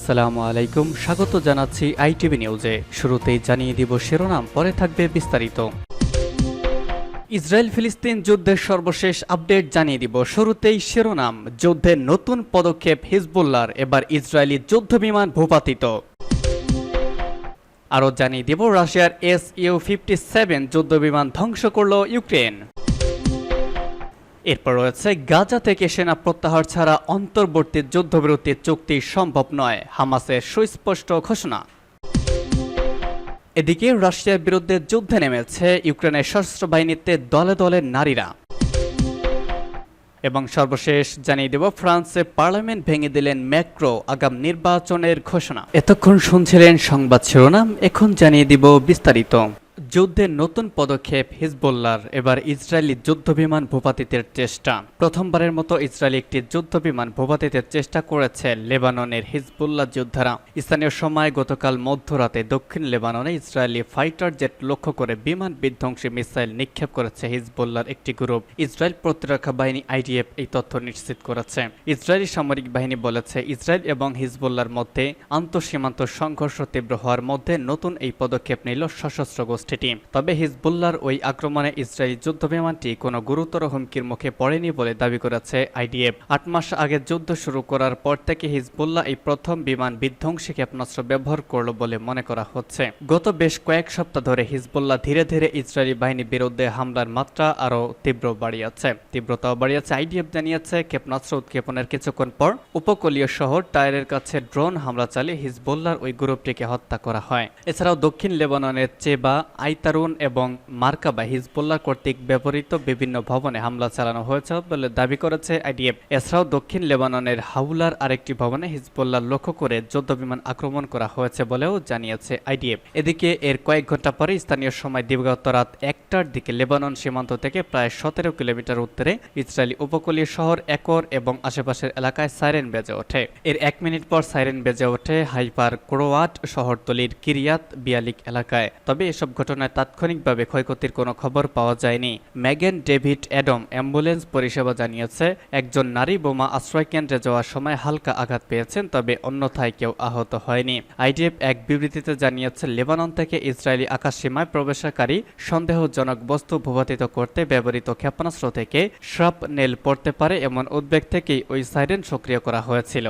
আসসালামু আলাইকুম। স্বাগত জানাচ্ছি আইটিভি নিউজে। শুরুতেই জানিয়ে দিব শিরোনাম, পরে থাকবে বিস্তারিত। ইসরায়েল ফিলিস্তিন যুদ্ধের সর্বশেষ আপডেট জানিয়ে দিব। শুরুতেই শিরোনাম যুদ্ধের নতুন পদক্ষেপ হিজবুল্লার এবার ইসরায়েলি যুদ্ধবিমান ভূপাতিত। আরও জানিয়ে দিব, রাশিয়ার এস ইউ ফিফটি সেভেন যুদ্ধবিমান ধ্বংস করল ইউক্রেন। এরপর রয়েছে, গাজা থেকে সেনা প্রত্যাহার ছাড়া অন্তর্বর্তী যুদ্ধবিরতির চুক্তি সম্ভব নয়, হামাসের সুস্পষ্ট ঘোষণা। এদিকে রাশিয়ার বিরুদ্ধে যুদ্ধে নেমেছে ইউক্রেনের সশস্ত্র বাহিনীতে দলে দলে নারীরা। এবং সর্বশেষ জানিয়ে দেব, ফ্রান্সে পার্লামেন্ট ভেঙে দিলেন ম্যাক্রো আগাম নির্বাচনের ঘোষণা। এতক্ষণ শুনছিলেন সংবাদ শিরোনাম, এখন জানিয়ে দিব বিস্তারিত। যুদ্ধের নতুন পদক্ষেপ হিজবুল্লার এবার ইসরায়েলি যুদ্ধবিমান ভূপাতিতের চেষ্টা। প্রথমবারের মতো ইসরায়েলি একটি যুদ্ধবিমান ভূপাতিতের চেষ্টা করেছে লেবাননের হিজবুল্লাহ যোদ্ধারা। স্থানীয় সময় গতকাল মধ্যরাতে দক্ষিণ লেবাননে ইসরায়েলি ফাইটার জেট লক্ষ্য করে বিমান বিধ্বংসী মিসাইল নিক্ষেপ করেছে হিজবুল্লার একটি গ্রুপ। ইসরায়েল প্রতিরক্ষা বাহিনী আইডিএফ এই তথ্য নিশ্চিত করেছে। ইসরায়েলি সামরিক বাহিনী বলেছে, ইসরায়েল এবং হিজবুল্লার মধ্যে আন্তঃসীমান্ত সংঘর্ষ তীব্র হওয়ার মধ্যে নতুন এই পদক্ষেপ নিল সশস্ত্র গোষ্ঠীটি তবে হিজবুল্লার ওই আক্রমণে ইসরায়েলি যুদ্ধবিমানটি কোনো গুরুতর হুমকির মুখে পড়েনি বলে দাবি করেছে আইডিএফ। আট মাস আগে যুদ্ধ শুরু করার পর থেকে হিজবুল্লাহ এই প্রথম বিমান বিধ্বংসী ক্ষেপণাস্ত্র ব্যবহার করল বলে মনে করা হচ্ছে। গত বেশ কয়েক সপ্তাহ ধরে হিজবুল্লাহ ধীরে ধীরে ইসরায়েলি বাহিনীর বিরুদ্ধে হামলার মাত্রা আরও তীব্র বাড়িয়েছে। তীব্রতাও বাড়িয়েছে। আইডিএফ জানিয়েছে, ক্ষেপণাস্ত্র উৎক্ষেপণের কিছুক্ষণ পর উপকূলীয় শহর টায়ারের কাছে ড্রোন হামলা চালিয়ে হিজবুল্লার ওই গ্রুপটিকে হত্যা করা হয়। এছাড়াও দক্ষিণ লেবাননের চেবা আইতারুন এবং মার্কাবা হিজবুল্লাহ কর্তৃক ব্যবহৃত বিভিন্ন ভবনে হামলা চালানো হয়েছে বলে দাবি করেছে আইডিএফ। এছাড়াও দক্ষিণ লেবাননের হাউলার আরেকটি ভবনে হিজবুল্লাহ লক্ষ্য করে যুদ্ধবিমান আক্রমণ করা হয়েছে বলেও জানিয়েছে আইডিএফ। এদিকে এর কয়েক ঘণ্টা পরে স্থানীয় সময় দিবাগত রাত একটার দিকে লেবানন সীমান্ত থেকে প্রায় সতেরো কিলোমিটার উত্তরে ইসরায়েলি উপকূলীয় শহর একর এবং আশেপাশের এলাকায় সাইরেন বেজে ওঠে। এর এক মিনিট পর সাইরেন বেজে ওঠে হাইপার ক্রোয়াট শহরতলির কিরিয়াত বিয়ালিক এলাকায়। তবে এসব ঘটনায় তাৎক্ষণিকভাবে ক্ষয়ক্ষতির কোনো খবর পাওয়া যায়নি। ম্যাগেন ডেভিড অ্যাডম অ্যাম্বুলেন্স পরিষেবা জানিয়েছে, একজন নারী বোমা আশ্রয় কেন্দ্রে যাওয়ার সময় হালকা আঘাত পেয়েছেন, তবে অন্যথায় কেউ আহত হয়নি। আইডিএফ এক বিবৃতিতে জানিয়েছে, লেবানন থেকে ইসরায়েলি আকাশ সীমায় প্রবেশকারী সন্দেহজনক বস্তু ভূপাতিত করতে ব্যবহৃত ক্ষেপণাস্ত্র থেকে শ্রাপ নেল পড়তে পারে, এমন উদ্বেগ থেকেই ওই সাইরেন সক্রিয় করা হয়েছিল।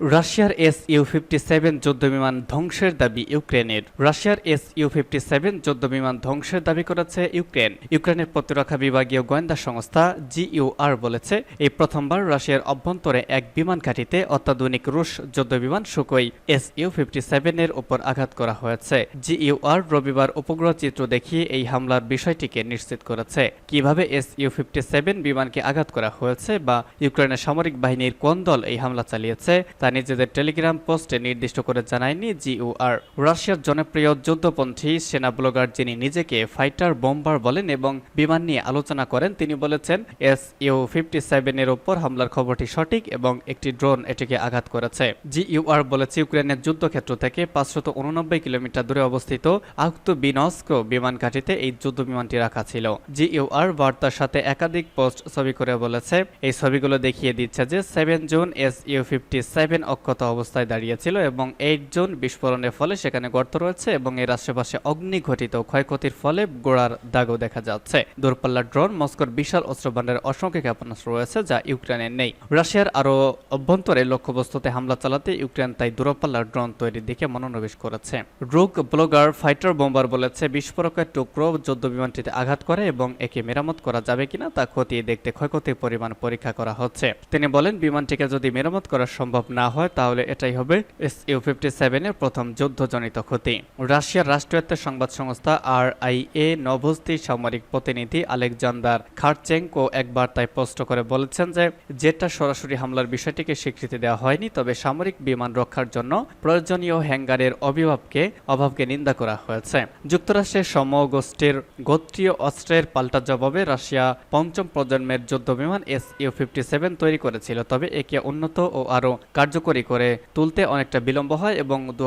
রাশিয়ার এস ইউ ফিফটি সেভেন যুদ্ধবিমান ধ্বংসের দাবি ইউক্রেনের। রাশিয়ার এস ইউ ফিফটি সেভেন যুদ্ধবিমান ধ্বংসের দাবি করেছে ইউক্রেন। ইউক্রেনের প্রতিরক্ষা বিভাগীয় গোয়েন্দা সংস্থা জিইউআর বলেছে, এই প্রথমবার রাশিয়ার অভ্যন্তরে এক বিমান ঘাঁটিতে অত্যাধুনিক রুশ যুদ্ধবিমান সুকই এস ইউ ফিফটি সেভেনের উপর আঘাত করা হয়েছে। জিইউআর রবিবার উপগ্রহ চিত্র দেখিয়ে এই হামলার বিষয়টিকে নিশ্চিত করেছে। কীভাবে এস ইউ ফিফটি সেভেন বিমানকে আঘাত করা হয়েছে বা ইউক্রেনের সামরিক বাহিনীর কোন দল এই হামলা চালিয়েছে তা নিজেদের টেলিগ্রাম পোস্টে নির্দিষ্ট করে জানায়নি জিইউআর রাশিয়ার জনপ্রিয় যুদ্ধপন্থী সেনা ব্লগার যিনি নিজেকে ফাইটার বোম্বার বলেন এবং বিমান নিয়ে আলোচনা করেন, তিনি বলেছেন, এস ইউ ফিফটি সেভেনের ওপর হামলার খবরটি সঠিক এবং একটি ড্রোন এটিকে আঘাত করেছে। জিইউআর বলেছে, ইউক্রেনের যুদ্ধক্ষেত্র থেকে পাঁচশত উননব্বই কিলোমিটার দূরে অবস্থিত আক্তু বিনস্ক বিমান ঘাঁটিতে এই যুদ্ধ বিমানটি রাখা ছিল। জিইউআর বার্তার সাথে একাধিক পোস্ট ছবি করে বলেছে, এই ছবিগুলো দেখিয়ে দিচ্ছে যে seven June S U fifty seven অক্ষত অবস্থায় দাঁড়িয়েছিল এবং এইট জুন বিস্ফোরণের ফলে সেখানে গর্ত রয়েছে এবং এর আশেপাশে অগ্নি ঘটিত ক্ষয়ক্ষতির ফলে গোড়ার দাগও দেখা যাচ্ছে। দূরপাল্লার ড্রোন মস্কোর বিশাল অস্ত্রভাণ্ডারের অসংখ্য ক্ষেপণাস্ত্র রয়েছে যা ইউক্রেনের নেই। রাশিয়ার আরও অভ্যন্তরে লক্ষ্যবস্তুতে হামলা চালাতে ইউক্রেন তাই দূরপাল্লার ড্রোন তৈরির দিকে মনোনিবেশ করেছে। রুক ব্লগার ফাইটার বোম্বার বলেছে, বিস্ফোরকের টুকরো যুদ্ধ বিমানটিতে আঘাত করে এবং একে মেরামত করা যাবে কিনা তা খতিয়ে দেখতে ক্ষয়ক্ষতির পরিমাণ পরীক্ষা করা হচ্ছে। তিনি বলেন, বিমানটিকে যদি মেরামত করা সম্ভব না হয়, তাহলে এটাই হবে এস ইউ ফিফটি সেভেনের প্রথম যুদ্ধজনিত ক্ষতি। রাশিয়ার রাষ্ট্রায়ত্ত সংবাদ সংস্থা আর আই এ নভস্তি সামরিক প্রতিনিধি আলেকজান্ডার খারচেঙ্কো এক বার্তায় পোস্ট করে বলেছেন যে, জেটটা সরাসরি হামলার বিষয়টিকে স্বীকৃতি দেওয়া হয়নি, তবে সামরিক বিমান রক্ষার জন্য প্রয়োজনীয় হ্যাঙ্গারের অভিভাবকে, অভাবকে নিন্দা করা হয়েছে। যুক্তরাষ্ট্রের সমগোষ্ঠীর গোত্রীয় অস্ত্রের পাল্টা জবাবে রাশিয়া পঞ্চম প্রজন্মের যুদ্ধ বিমান এস ইউ ফিফটি সেভেন তৈরি করেছিল, তবে একে উন্নত ও আরও কার্যকরী করে তুলতে অনেকটা বিলম্ব হয় এবং দু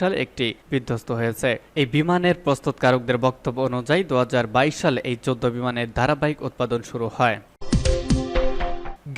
সালে একটি বিধ্বস্ত হয়েছে। এই বিমানের প্রস্তুতকারকদের বক্তব্য অনুযায়ী দু হাজার বাইশ সালে এই চোদ্দ বিমানের ধারাবাহিক উৎপাদন শুরু হয়।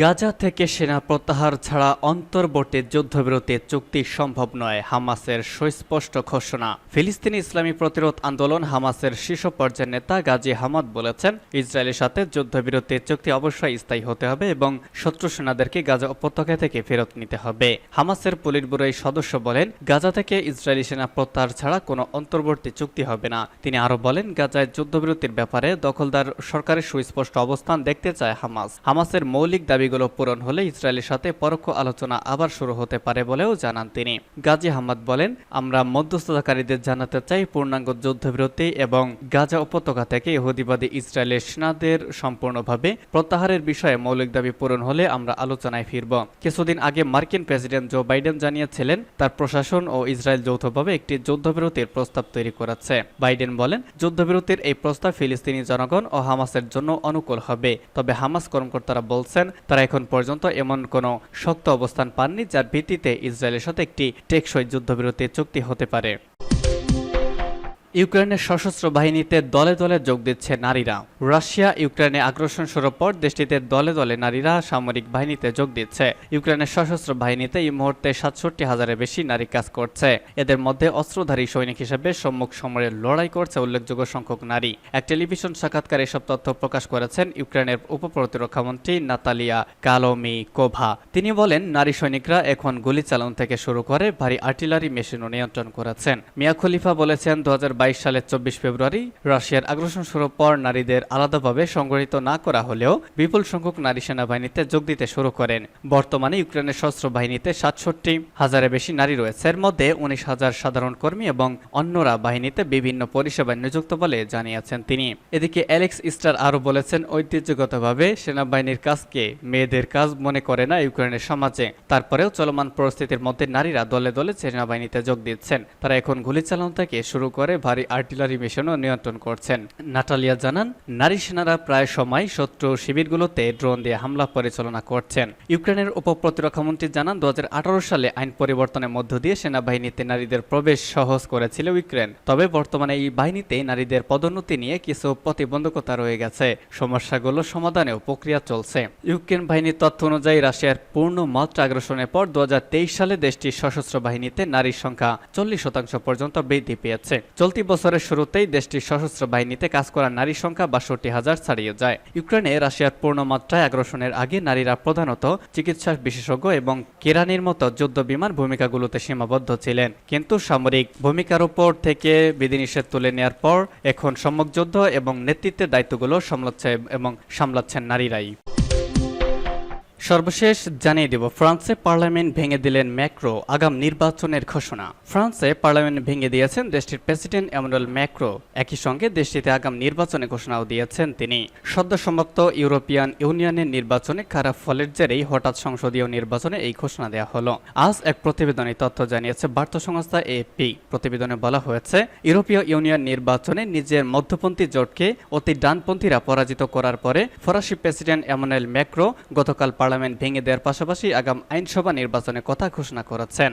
গাজা থেকে সেনা প্রত্যাহার ছাড়া অন্তর্বর্তী যুদ্ধবিরতি চুক্তি সম্ভব নয়, হামাসের সুস্পষ্ট ঘোষণা। ফিলিস্তিনি ইসলামী প্রতিরোধ আন্দোলন হামাসের শীর্ষ পর্যায়ের নেতা গাজী হামাদ বলেছেন, ইসরায়েলের সাথে যুদ্ধবিরতি চুক্তি অবশ্যই স্থায়ী হতে হবে এবং শত্রু সেনাদেরকে গাজা উপত্যকা থেকে ফেরত নিতে হবে। হামাসের পুলিশ ব্যুরোর সদস্য বলেন, গাজা থেকে ইসরায়েলি সেনা প্রত্যাহার ছাড়া কোনো অন্তর্বর্তী চুক্তি হবে না। তিনি আরও বলেন, গাজায় যুদ্ধবিরতির ব্যাপারে দখলদার সরকারের সুস্পষ্ট অবস্থান দেখতে চায় হামাস। হামাসের মৌলিক দাবিগুলো পূরণ হলে ইসরায়েলের সাথে পরোক্ষ আলোচনা আবার শুরু হতে পারে বলেও জানান তিনি। গাজী হামাদ বলেন, আমরা মধ্যস্থতাকারীদের জানাতে চাই পূর্ণাঙ্গ যুদ্ধবিরতি এবং গাজা উপত্যকা থেকে ইহুদিবাদী ইসরায়েলের সেনাদের সম্পূর্ণভাবে প্রত্যাহারের বিষয়ে মৌলিক দাবি পূরণ হলে আমরা আলোচনায় ফিরব। কিছুদিন আগে মার্কিন প্রেসিডেন্ট জো বাইডেন জানিয়েছিলেন, তার প্রশাসন ও ইসরায়েল যৌথভাবে একটি যুদ্ধবিরতির প্রস্তাব তৈরি করেছে। বাইডেন বলেন, যুদ্ধবিরতির এই প্রস্তাব ফিলিস্তিনি জনগণ ও হামাসের জন্য অনুকূল হবে। তবে হামাস কর্মকর্তারা বলছেন তারা এখন পর্যন্ত এমন কোনো শক্ত অবস্থান পাননি যার ভিত্তিতে ইসরায়েলের সাথে একটি টেকসই যুদ্ধবিরতি চুক্তি হতে পারে। ইউক্রেনের সশস্ত্র বাহিনীতে দলে দলে যোগ দিচ্ছে নারীরা। রাশিয়া ইউক্রেনে আগ্রাসন শুরুর পর দেশটিতে দলে দলে নারীরা সামরিক বাহিনীতে যোগ দিচ্ছে। ইউক্রেনের সশস্ত্র বাহিনীতে এই মুহূর্তে সাতষট্টি হাজারের বেশি নারী কাজ করছে। এদের মধ্যে অস্ত্রধারী সৈনিক হিসেবে সম্মুখ সমরে লড়াই করছে উল্লেখযোগ্য সংখ্যক নারী। এক টেলিভিশন সাক্ষাৎকারে এসব তথ্য প্রকাশ করেছেন ইউক্রেনের উপপ্রতিরক্ষামন্ত্রী নাতালিয়া কালোমি কোভা তিনি বলেন, নারী সৈনিকরা এখন গুলি চালন থেকে শুরু করে ভারী আর্টিলারি মেশিনও নিয়ন্ত্রণ করেছেন। মিয়া খলিফা বলেছেন দু হাজার সালের চব্বিশ ফেব্রুয়ারি রাশিয়ার আগ্রাসন শুরুর পর নারীদের আলাদাভাবে সংগঠিত না করা হলেও বিপুল সংখ্যক নারী সেনাবাহিনীতে যোগ দিতে শুরু করেন। বর্তমানে ইউক্রেনের সশস্ত্র বাহিনীতে সাতষট্টি হাজারের বেশি নারী রয়েছে। এর মধ্যে উনিশ হাজার সাধারণ কর্মী এবং অন্যরা বাহিনীতে বিভিন্ন পরিষেবায় নিযুক্ত বলে জানিয়েছেন তিনি। এদিকে অ্যালেক্স ইস্টার আরও বলেছেন, ঐতিহ্যগতভাবে সেনাবাহিনীর কাজকে মেয়েদের কাজ মনে করে না ইউক্রেনের সমাজে। তারপরেও চলমান পরিস্থিতির মধ্যে নারীরা দলে দলে সেনাবাহিনীতে যোগ দিচ্ছেন। তারা এখন গুলি চালানো থেকে শুরু করে ভারী আর্টিলারি মিশনও নিয়ন্ত্রণ করছেন। নাটালিয়া জানান, নারী সেনারা প্রায় সময় শত্রু শিবিরগুলোতে ড্রোন দিয়ে হামলা পরিচালনা করছেন। ইউক্রেনের উপপ্রতিরক্ষামন্ত্রী জানান, দু সালে আইন পরিবর্তনের মধ্য দিয়ে সেনাবাহিনীতে নারীদের প্রবেশ সহজ করেছিল ইউক্রেন। তবে বর্তমানে এই বাহিনীতে নারীদের পদোন্নতি নিয়ে কিছু প্রতিবন্ধকতা রয়ে গেছে। সমস্যাগুলো সমাধানেও প্রক্রিয়া চলছে। ইউক্রেন বাহিনীর তথ্য অনুযায়ী, রাশিয়ার পূর্ণ মাত্রা আগ্রাসনের পর দু হাজার তেইশ সালে দেশটির সশস্ত্র বাহিনীতে নারীর সংখ্যা চল্লিশ শতাংশ পর্যন্ত বৃদ্ধি পেয়েছে। চলতি বছরের শুরুতেই দেশটির সশস্ত্র বাহিনীতে কাজ করা নারীর সংখ্যা বাষট্টি হাজার ছাড়িয়ে যায়। ইউক্রেনে রাশিয়ার পূর্ণমাত্রায় আগ্রাসনের আগে নারীরা প্রধানত চিকিৎসা বিশেষজ্ঞ এবং কেরানির মতো যুদ্ধ বিমান ভূমিকাগুলোতে সীমাবদ্ধ ছিলেন। কিন্তু সামরিক ভূমিকার উপর থেকে বিধিনিষেধ তুলে নেওয়ার পর এখন সম্মুখ যুদ্ধ এবং নেতৃত্বের দায়িত্বগুলো সামলাচ্ছে এবং সামলাচ্ছেন নারীরাই। সর্বশেষ জানিয়ে দেব, ফ্রান্সে পার্লামেন্ট ভেঙে দিলেন ম্যাক্রো, আগাম নির্বাচনের ঘোষণা। ফ্রান্সে পার্লামেন্ট ভেঙে দিয়েছেন দেশটির প্রেসিডেন্ট এমানুয়েল ম্যাক্রো। একই সঙ্গে দেশটিতে আগাম নির্বাচনের ঘোষণাও দিয়েছেন তিনি। সদ্য সমাপ্ত ইউরোপিয়ান ইউনিয়নের নির্বাচনে খারাপ ফলের জেরেই হঠাৎ সংসদীয় নির্বাচনে এই ঘোষণা দেওয়া হলো। আজ এক প্রতিবেদনে তথ্য জানিয়েছে, বার্তা সংস্থা এপি প্রতিবেদনে বলা হয়েছে, ইউরোপীয় ইউনিয়ন নির্বাচনে নিজের মধ্যপন্থী জোটকে অতি ডানপন্থীরা পরাজিত করার পরে ফরাসি প্রেসিডেন্ট এমানুয়েল ম্যাক্রো গতকাল পার্লামেন্ট ভেঙে দেওয়ার পাশাপাশি আগাম আইনসভা নির্বাচনের কথা ঘোষণা করেছেন।